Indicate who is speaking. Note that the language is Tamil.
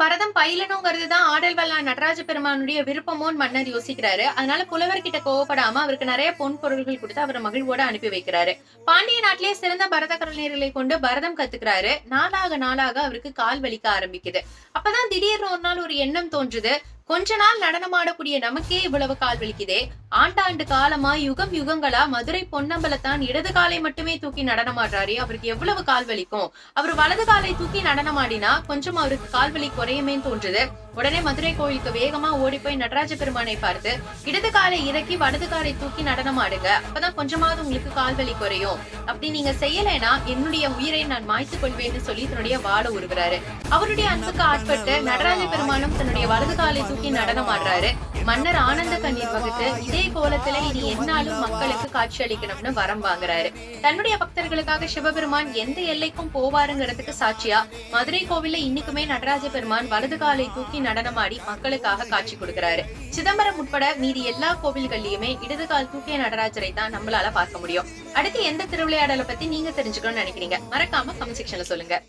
Speaker 1: பரதம் பயிலணுங்கிறது தான் ஆடல் வல்லா நடராஜ பெருமானுடைய விருப்பமோன்னு மன்னர் யோசிக்கிறாரு. அதனால புலவர்கிட்ட கோவப்படாம அவருக்கு நிறைய பொன் பொருள்கள் கொடுத்து அவரை மகிழ்வோட அனுப்பி வைக்கிறாரு. பாண்டிய நாட்டிலே சிறந்த பரத கலைஞர்களை கொண்டு பரதம் கத்துக்கிறாரு. நாளாக நாளாக அவருக்கு கால் வலிக்க ஆரம்பிக்குது. அப்பதான் திடீர்னு ஒரு நாள் ஒரு எண்ணம் தோன்றுது. கொஞ்ச நாள் நடனமாடக்கூடிய நமக்கே இவ்வளவு கால் வலிக்குதே. ஆண்டாண்டு காலமா யுகம் யுகங்களா மதுரை பொன்னம்பலத்தான் இடது காலை மட்டுமே தூக்கி நடனமாடுறாரு அவருக்கு எவ்வளவு கால் வலிக்கும்? அவர் வலது காலை தூக்கி நடனமாடினா கொஞ்சம் அவருக்கு கால் வலி குறையுமே தோன்றுது. உடனே மதுரை கோயிலுக்கு வேகமா ஓடி போய் நடராஜ பெருமானை பார்த்து இடது காலை இறக்கி வலது காலை தூக்கி நடனம் ஆடுங்க. அப்பதான் கொஞ்சமாவது உங்களுக்கு கால் வலி குறையும். அப்படி நீங்க செய்யலைன்னா என்னுடைய உயிரை நான் மாய்த்து கொள்வேன்னு சொல்லி தன்னுடைய வாழ உருகிறாரு. அவருடைய அன்புக்கு ஆட்பட்டு நடராஜ பெருமானும் தன்னுடைய வலது காலை தூக்கி நடனம் ஆடுறாரு. மன்னர் ஆனந்த கண்ணீர் வகுத்து இதே கோலத்துல இனி என்னாலும் மக்களுக்கு காட்சி அளிக்கணும்னு வரம் வாங்குறாரு. தன்னுடைய பக்தர்களுக்காக சிவபெருமான் எந்த எல்லைக்கும் போவாருங்கிறதுக்கு சாட்சியா? மதுரை கோவில்ல இன்னைக்குமே நடராஜ பெருமான் வலது காலை தூக்கி நடனமாடி மக்களுக்காக காட்சி கொடுக்கிறாரு. சிதம்பரம் உட்பட மீதி எல்லா கோவில்கள்லயுமே இடது கால் தூக்கிய நடராஜரை தான் நம்மளால பார்க்க முடியும். அடுத்து எந்த திருவிளையாடலை பத்தி நீங்க தெரிஞ்சுக்கணும்னு நினைக்கிறீங்க? மறக்காம கமெண்ட் செக்ஷன்ல சொல்லுங்க.